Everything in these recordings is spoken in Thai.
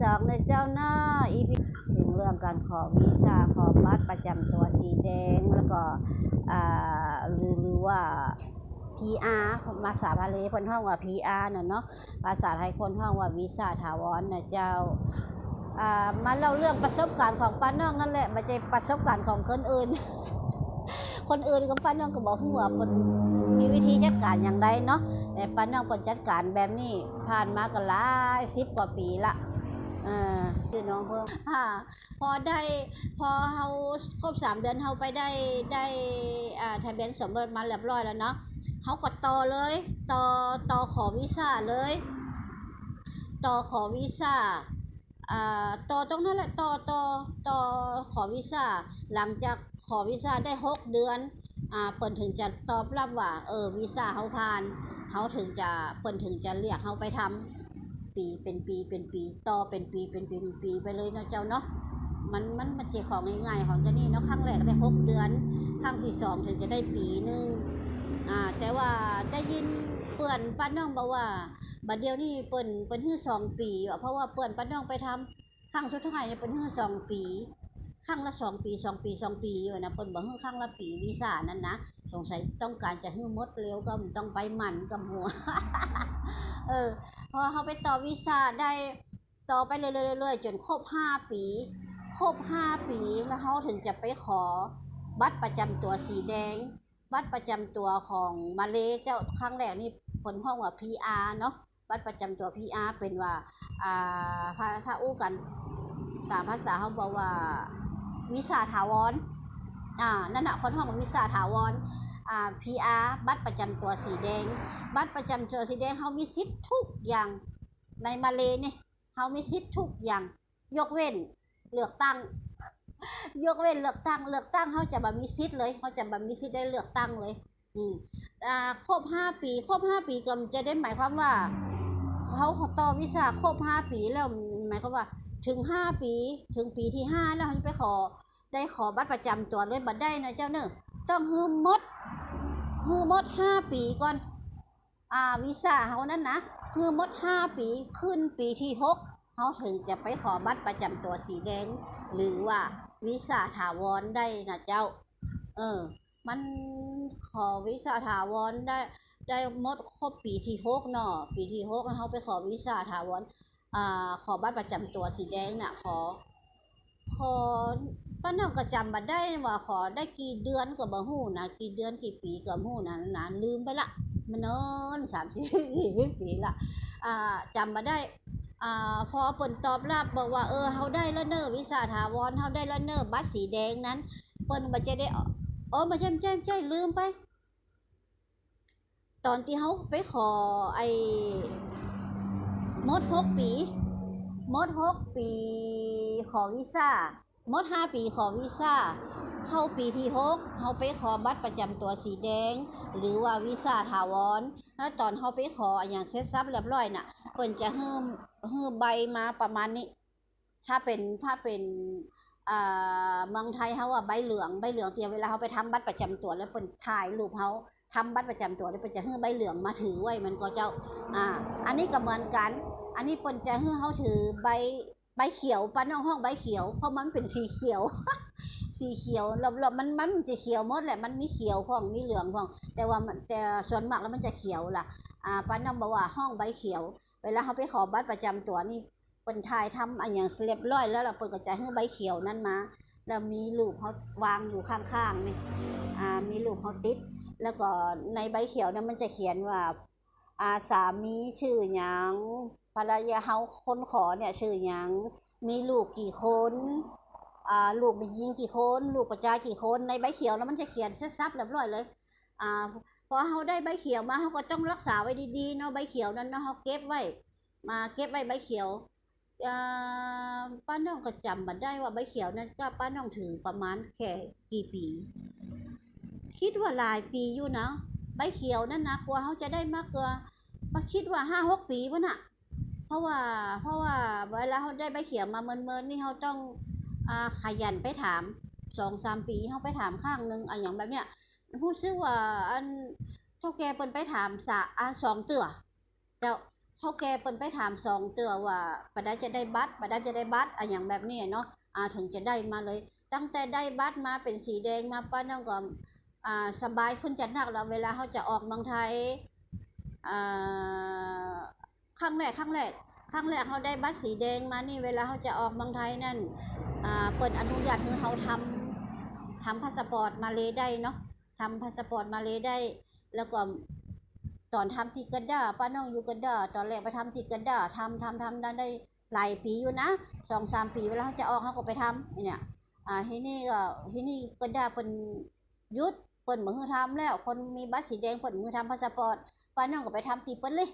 สองนเจ้าเนาะ EP ถึงเรื่องการขอวีซ่าขอบัตรประจำตัวสีแดงแล้วก็อ่าหรือหรือว่า PR ภาษาบาลีคนห้องว่า PR น่ะเนาะภาษาไทยคนห้องว่าวีซ่าถาวรนะเจ้าอ่ามาเล่าเรื่องประสบการณ์ของป้าน้องนั่นแหละไม่ใช่ประสบการณ์ของคนอื่น คนอื่นกับป้าน้องก็บอกว่าคนมีวิธีจัดการอย่างไรเนาะแต่ป้าน้องคนจัดการแบบนี้ผ่านมาก็หลายสิบกว่าปีละ อ่าคือน้องเพิ่มอ่าพอได้พอเฮาครบสามเดือนเฮาไปได้ได้อ่าทะเบียนสมรสมาเรียบร้อยแล้วเนาะเขาก็ต่อเลยต่อต่อขอวีซ่าเลยต่อขอวีซ่าอ่าต่อตรงนั้นแหละต่อต่อต่อขอวีซ่าหลังจากขอวีซ่าได้หกเดือนอ่าเปิ่นถึงจะตอบรับว่าเออวีซ่าเขาผ่านเขาถึงจะเปิ่นถึงจะเรียกเขาไปทำ ปี เป็นปี เป็นปี ต่อเป็นปี เป็นปีเป็นปีไปเลยเนาะเจ้าเนาะ มันมันมันเจของง่ายๆของเจ้านี่เนาะครั้งแรกได้หกเดือน ครั้งที่สองถึงจะได้ปีหนึ่งอ่า แต่ว่าได้ยินเปื่อนป้าน้องบอกว่าบัดเดียวนี่เปิ้นเปิ้นฮื้อสองปี เพราะว่าเปิ้นป้าน้องไปทำครั้งสุดท้ายเนี่ยเปิ้นฮื้อสองปีครั้งละสองปีสองปีสองปีอยู่นะเปิ้นบอกฮื้อครั้งละปีวีซ่านั่นนะสงสัยต้องการจะฮื้อมดเร็วก็ต้องไปหมันกับหัว เออ อเขาไปต่อวีซ่าได้ต่อไปเรื่อยๆจนครบห้าปี ครบห้าปีแล้วเขาถึงจะไปขอ บัตรประจำตัวสีแดง บัตรประจำตัวของมาเลเจ้าครั้งแรกนี่ผลห้องว่า PR เนาะบัตรประจำตัว PR เป็นว่าอ่าภาษาอู้กันตามภาษาเขาบอกว่าวิสาถาวรอ่านั่นน่ะคนห้องว่าวิสาถาวร อ่า PR บัตรประจำตัวสีแดง บัตรประจำตัวสีแดงเขามีสิทธิ์ทุกอย่างในมาเลนี่เขามีสิทธิ์ทุกอย่าง ยกเว้นเลือกตั้ง ยกเว้นเลือกตั้ง เลือกตั้งเขาจะบ่มีสิทธิ์เลยเขาจะบ่มีสิทธิ์ได้เลือกตั้งเลย อืมอ่าครบห้าปีครบห้าปีก็จะได้หมายความว่าเขาต่อวิชาครบห้าปีแล้วหมายความว่า ถึงห้าปีถึงปีที่ห้าแล้วเขาจะไปขอได้ขอบัตรประจำตัวเลยบัตรได้นะเจ้าเนอะต้องฮืมมด ฮืมมดห้าปีก่อน อ่าวีซ่าเขานั้นนะฮืมมดห้าปีขึ้นปีที่หกเขาถึงจะไปขอบัตรประจำตัวสีแดง หรือว่าวีซ่าถาวรได้นะเจ้า เออ มันขอวีซ่าถาวรได้ได้มดครบปีที่หกเนาะปีที่หกเขาไปขอวีซ่าถาวรอ่าขอบัตรประจำตัวสีแดงน่ะขอขอ ป้าน้องก็จำบัได้ว่าขอได้กี่เดือนก็บ่ฮู้นะกี่เดือนกี่ปีก็บ่ฮู้นะนานลืมไปละมันนินสามสิบสี่สิบปีละอ่าจำมาได้อ่าพอผลตอบรับบอกว่าเออเฮาได้แล้วเนอะวิสาถาวรเฮาได้แล้วเนอะบัตรสีแดงนั้นเปิ้นบ่จะได้อโอ้บ่ใช่ใช่ใช่ลืมไป ตอนที่เฮาไปขอไอ้มดหกปีมดหกปีขอวีซ่า มดห้าปีขอวีซ่า เข้าปีที่หกเฮาไปขอบัตรประจำตัวสีแดง หรือว่าวีซ่าถาวรแล้วตอนเฮาไปขออย่างเสร็จสับเรียบร้อยน่ะเพิ่นจะฮื้มฮื้มใบมาประมาณนี้ ถ้าเป็นถ้าเป็นอ่าเมืองไทยเขาว่าใบเหลืองใบเหลืองเตรียมเวลาเขาไปทำบัตรประจำตัวแล้วเพิ่นถ่ายรูปเขาทำบัตรประจำตัวแล้วเพิ่นจะฮื้อใบเหลืองมาถือไว้มันก็เจ้าอ่าอันนี้ก็เหมือนกัน อันนี้เพิ่นจะฮื้อเขาถือใบ ใบเขียวปานน้องห้องใบเขียว เพราะมันเป็นสีเขียว สีเขียวรอบๆมันมันจะเขียวหมดแหละมันมีเขียวของมีเหลืองของ แต่ว่ามันแต่ส่วนมากแล้วมันจะเขียวล่ะอ่าป้าน้องบอกว่าห้องใบเขียว เวลาเขาไปขอบัตรประจำตัวนี่เปิ้นทายทำอันอย่างเรียบร้อยแล้วเราเปิ้นก็จะให้ใบเขียวนั้นมาแล้วมีรูปเขาวางอยู่ข้างๆนี่อ่ามีรูปเขาติด แล้วก็ในใบเขียวนั้นมันจะเขียนว่าอาสามีชื่อหยัง ภรรยาเฮาคนขอเนี่ยชื่อหยังมีลูกกี่คนอ่าลูกมียิงกี่คน ลูกประจายกี่คนในใบเขียวแล้วมันจะเขียนซับเรียบร้อยเลยอ่าพอเขาได้ใบเขียวมาเขาก็ต้องรักษาไว้ดีๆเนาะใบเขียวนั้นเนาะเขาเก็บไว้ มาเก็บไว้ใบเขียวอ่าป้าน้องก็จำมาได้ว่าใบเขียวนั้นก็ป้าน้องถือประมาณแค่กี่ปี คิดว่าหลายปีอยู่นะใบเขียวนั่นนะกว่าเขาจะได้มากกว่าป้าคิดว่าห้าหกปีวะน่ะ เพราะว่าเพราะว่าเวลาเขาได้ใบเขียวมาเมินๆนี่เขาต้องอ่าขยันไปถามสองสามปีเขาไปถามข้างหนึ่งอะอย่างแบบเนี้ยผู้ชื่อว่าอันเท่าแกเปิ้นไปถามสะอาสองเตือเจ้าเท่าเท่าแกเปิ้นไปถามสองเตือว่าปะได้จะได้บัตรปะได้จะได้บัตรอะอย่างแบบนี้เนาะอ่าถึงจะได้มาเลย ตั้งแต่ได้บัตรมาเป็นสีแดงมาป้าน้องก็อ่าสบายขึ้นจัดหนักแล้วเวลาเขาจะออกเมืองไทยอ่า ครั้งแรกครั้งแรกครั้งแรกเขาได้บัตรสีแดงมานี่เวลาเขาจะออกเมืองไทยนั่นเปิดอนุญาตให้เขาทำทำพาสปอร์ตมาเลยได้เนาะทำพาสปอร์ตมาเลยได้ แล้วก็ตอนทำที่กันดาป้าน้องอยู่กันดาตอนแรกไปทำที่กันดาทำทำทำได้ได้หลายปีอยู่นะสองสามปีเวลาเขาจะออกเขาก็ไปทำเนี่ยอ่าที่นี่ก็ที่นี่ก็ได้เป็นยุดเปิดมือทำแล้ว คนมีบัตรสีแดงเปิดมือทำพาสปอร์ตป้าน้องก็ไปทำตีเปิ้ลเลย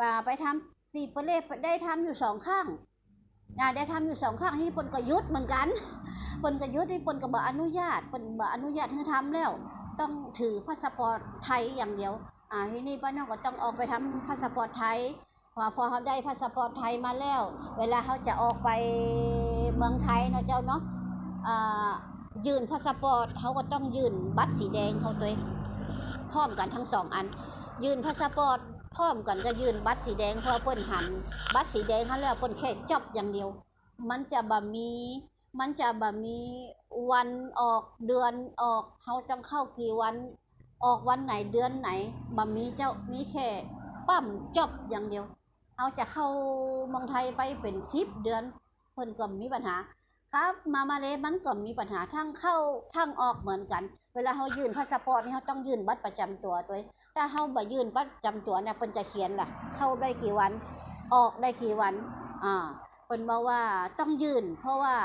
ป่าไปทำตีเปิ้ลเลยได้ทำอยู่สองข้างอ่าได้ทำอยู่สองข้างที่ปนก็ยุดเหมือนกันปนก็ยุดที่ปนก็บ่อนุญาตปนบ่อนุญาตให้ทำแล้ว ต้องถือพาสปอร์ตไทยอย่างเดียว อ่าที่นี่ป้าน้องก็ต้องออกไปทำพาสปอร์ตไทยพอพอเขาได้พาสปอร์ตไทยมาแล้ว เวลาเขาจะออกไปเมืองไทยเนาะเจ้าเนาะอ่ายื่นพาสปอร์ตเขาก็ต้องยื่นบัตรสีแดงเขาตัวพร้อมกันทั้งสองอัน ยื่นพาสปอร์ตพร้อมกันก็ยื่นบัตรสีแดงเพอเปิ้นหัน บัตรสีแดงเขาแล้วเปิ้นแค่จบอย่างเดียว มันจะบ่มี มันจะบ่มีวันออกเดือนออกเขาต้องเข้ากี่วัน ออกวันไหนเดือนไหนบ่มีเจ้ามีแค่ปั้มจบอย่างเดียวเขาจะเข้าเมืองไทยไปเป็นสิบเดือนเพิ่นก็มีปัญหาครับมามาเลมันก็มีปัญหาทั้งเข้าทั้งออกเหมือนกัน เวลาเขายื่นพาสปอร์ตนี่เขาต้องยื่นบัตรประจำตัวตัว ถ้าเขาบ่ยื่นบัตรประจำตัวเนี่ยเพิ่นจะเขียนล่ะ เข้าได้กี่วัน ออกได้กี่วันอ่าเพิ่นบอกว่าต้องยื่น เพราะว่า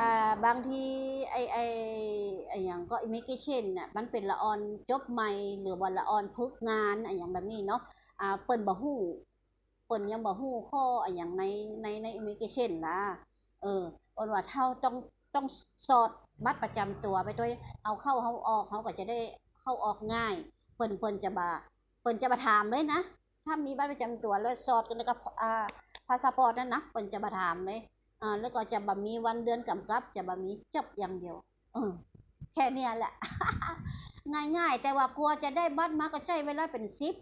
อ่าบางทีไอไอไออย่างก็อิมิเกชันน่ะมันเป็นละออนจบใหม่หรือว่าละออนพึกงานไออย่างแบบนี้เนาะอ่าเปิ้นบ่ฮู้เปิ้นยังบ่ฮู้ข้อไออย่างในในในอิมิเกชันล่ะเออเปิ้นว่าเท่าต้องต้องสอดบัตรประจำตัวไปด้วยเอาเข้าเขาออกเขาก็จะได้เข้าออกง่าย เปิ้นเปิ้นจะบ่าเปิ้นจะมาถามเลยนะ ถ้ามีบัตรประจำตัวแล้วสอดกันแล้วก็อ่าพาสปอร์ตนั่นนะเปิ้นจะมาถามเลยอ่าแล้วก็จะบ่มีวันเดือนกำกับ จะบ่มีจบอย่างเดียวเออแค่เนี้ยแหละ ง่ายๆ แต่ว่ากลัวจะได้บัตรมาก็ใช้เวลาเป็นสิบ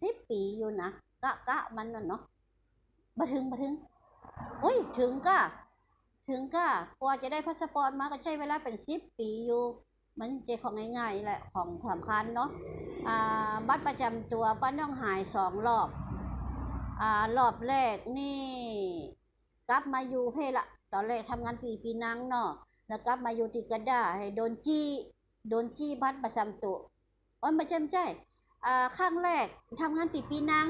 สิบปีอยู่นะกะกะมันน่ะเนาะบ่ถึงบ่ถึงอุ้ยถึงก็ถึงก็กว่าจะได้พาสปอร์ตมาก็ใช้เวลาเป็นสิบปีอยู่ มันเจของง่ายๆแหละของสำคัญเนาะอ่าบัตรประจำตัวป้าน้องหายสองรอบอ่ารอบแรกนี่ กลับมาอยู่ให้ละ ตอนแรกทำงานสี่ปีนังเนาะแล้วกลับมาอยู่ที่กระดาให้โดนจี้โดนจี้บัตรประจำตัวโอ้ยไม่ใช่ไม่ใช่อ่าข้างแรกทำงานสี่ปีนัง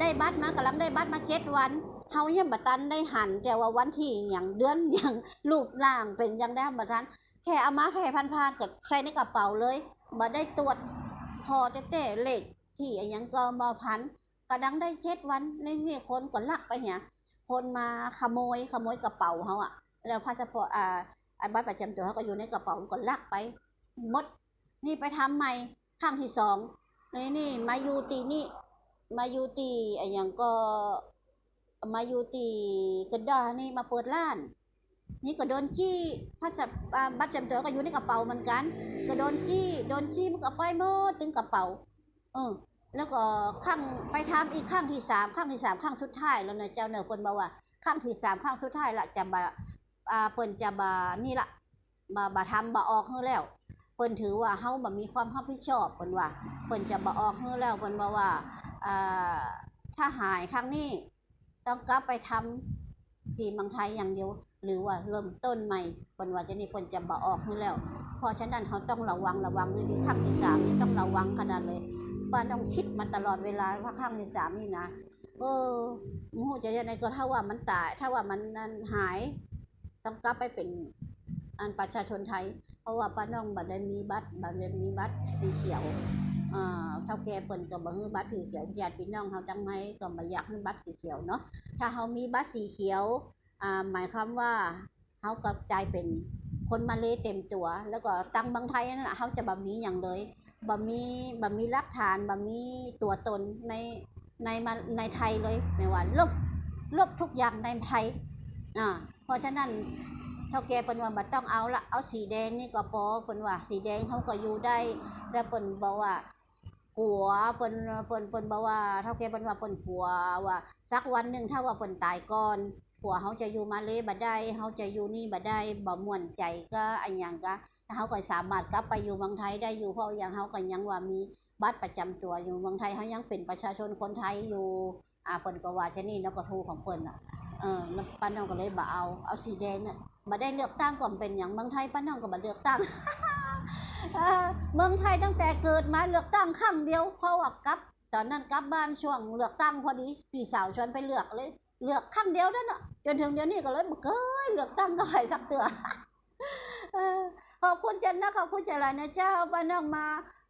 ได้บัตรมากำลังได้บัตรมาเจ็ดวันเฮายังบัตันได้หันแต่ว่าวันที่อย่างเดือนอย่างรูปร่างเป็นยังได้บัตัน แค่เอามาแค่พันพานๆก็ใส่ในกระเป๋าเลยบ่ได้ตรวจพอเต้ๆเลขที่อนหยังก็มาพันกระดังได้เจ็ดวันนี่นี่คนก็ลักไปเนี่ยคนมาขโมยขโมยกระเป๋าเขาอะแล้วพาสปอร์ตอ่าอ่าบัตรประจำตัวเขาก็อยู่ในกระเป๋าก็ลักไปมด นี่ไปทำใหม่ครั้งที่สองนี่นี่มาอยู่ตีนี่มาอยู่ตีอนหยังก็มาอยู่ตีกระดานี่มาเปิดร้าน นี่ก็โดนจี้พัสอ่าบัตรจำตัวก็อยู่ในกระเป๋าเหมือนกัน ก็โดนจี้โดนจี้มันก็ไปหมดถึงกระเป๋า เออ แล้วก็ข้างไปทำอีกข้างที่สามข้างที่สามข้างสุดท้ายแล้วเนะเจ้าเนอเพิ่นบอกว่าข้างที่สามข้างสุดท้ายละจะบาอ่าเพิ่นจะบานี่ละบาบาทำบาออกเฮือแล้วเพิ่นถือว่าเฮาบ่มีความรับผิดชอบเพิ่นว่าเพิ่นจะบาออกเฮือแล้วเพิ่นบอกว่าอ่าถ้าหายครั้งนี้ต้องกลับไปทำที่เมืองไทยอย่างเดียว หรือว่าเริ่มต้นใหม่คนว่าจะนี่คนจะบ่ออกให้แล้ว เพราะฉะนั้นเขาต้องระวังระวังในที่ขั้งที่สามนี่ต้องระวังขนาดเลยป้าต้องคิดมาตลอดเวลาว่าขั้งที่สามนี่นะเออมโหจะยังไงก็ถ้าว่ามันตาย ถ้าว่ามันนั้นหายต้องกลับไปเป็นอันประชาชนไทย เพราะว่าป้าน้องบัดได้มีบัตรบัดได้มีบัตรสีเขียวอ่าเท่าแก่เปิ่นก็บ่ฮื้อบัตรสีเขียวญาติพี่น้องเฮาจังไห้ก็บ่อยากให้บัตรสีเขียวเนาะถ้าเฮามีบัตรสีเขียว หมายความว่าเฮาก็กลายเป็นคนมาเลเต็มตัว แล้วก็ตังบางไทยนั่นน่ะเฮาจะบ่มีหยังเลยบ่มีบ่มีหลักฐานบ่มีตัวตนในในมาในไทยเลยไม่ว่าลบลบทุกอย่างในไทยอ่าเพราะฉะนั้นเท่าแกเปิ้นว่าบ่ต้องเอาละเอาสีแดงนี่ก็พอเปิ้นว่าสีแดงเขาก็อยู่ได้แล้วเปิ้นบอกว่ากัวเพิ่นเพิ่นเพิ่นบอกว่าเท่าแกเพิ่นว่าเพิ่นกัวว่าสักวันหนึ่งถ้าว่าเพิ่นตายก่อน ผัวเฮาจะอยู่มาเลยบ่ได้เฮาจะอยู่นี่บ่ได้บ่ม่วนใจก็อันหยังก็เฮาก็สามารถกลับไปอยู่เมืองไทยได้อยู่เพราะอย่างเฮาก็ยังว่ามีบัตรประจำตัวอยู่เมืองไทยเฮายังเป็นประชาชนคนไทยอยู่อ่าเพิ่นก็ว่าจะนี่นาะก็ทูของเพิ่นน่ะเออป้าน้องก็เลยบ่เอาเอาสีแดงน่ะบ่ได้เลือกตั้งก็เป็นหยังเมืองไทยป้าน้องก็บ่เลือกตั้งเอ่อเมืองไทยตั้งแต่เกิดมาเลือกตั้งครั้งเดียวเพราะว่ากลับ ตอนนั้นกลับบ้านช่วงเลือกตั้งพอดีพี่สาวชวนไปเลือกเลย เลือกครั้งเดียวนั่นน่ะจนถึงเดี๋ยวนี้ก็เลยบ่เคยเลือกตั้งก็ไปสักเตือเขอบคุณจันนะขอบคุณจันไรนะเจ้าบ้านน้องมา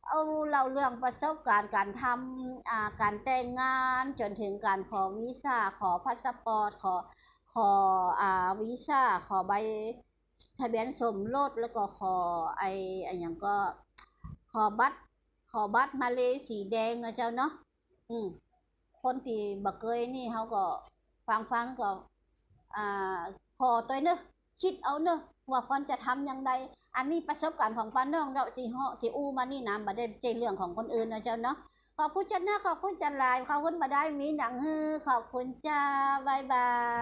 เอาเราเรื่องประสบการณ์การทำอ่าการแต่งงานจนถึงการขอวีซ่าขอพาสปอร์ตขอขออ่าวีซ่าขอใบทะเบียนสมรสแล้วก็ขอไอไออย่างก็ขอบัตรขอบัตรมาเลสีแดงนะเจ้าเนาะอืมคนที่บักเคยนี่เขาก็ ฟังฟังก็อ่าขอตัวเนอะคิดเอาเนอะว่าควรจะทำยังไงอันนี้ประสบการณ์ของป้าน้องเราจีเฮาที่อู้มานี่นะมาได้ใจเรื่องของคนอื่นนะเจ้าเนาะขอบคุณจันนะขอบคุณจันลายขอบคุณมาได้มีหนังฮือขอบคุณจ้าบายบาย